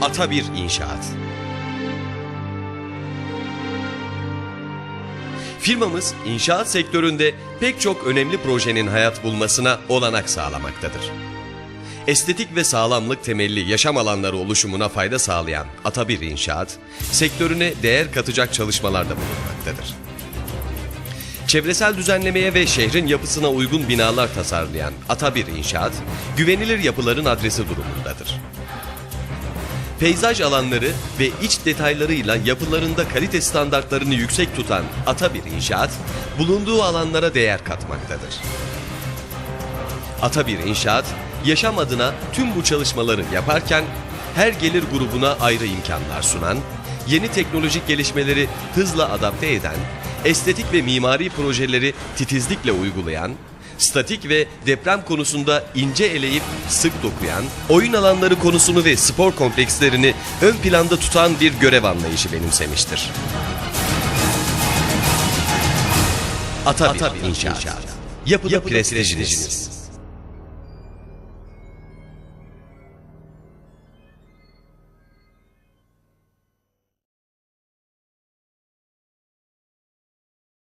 Atabir İnşaat. Firmamız inşaat sektöründe pek çok önemli projenin hayat bulmasına olanak sağlamaktadır. Estetik ve sağlamlık temelli yaşam alanları oluşumuna fayda sağlayan Atabir İnşaat, sektörüne değer katacak çalışmalarda bulunmaktadır. Çevresel düzenlemeye ve şehrin yapısına uygun binalar tasarlayan Atabir İnşaat, güvenilir yapıların adresi durumundadır. Peyzaj alanları ve iç detaylarıyla yapılarında kalite standartlarını yüksek tutan Atabir İnşaat, bulunduğu alanlara değer katmaktadır. Atabir İnşaat, yaşam adına tüm bu çalışmaları yaparken her gelir grubuna ayrı imkanlar sunan, yeni teknolojik gelişmeleri hızla adapte eden, estetik ve mimari projeleri titizlikle uygulayan, statik ve deprem konusunda ince eleyip sık dokuyan, oyun alanları konusunu ve spor komplekslerini ön planda tutan bir görev anlayışı benimsemiştir. Atabir, İnşaat. Yapıda, prestijiniz.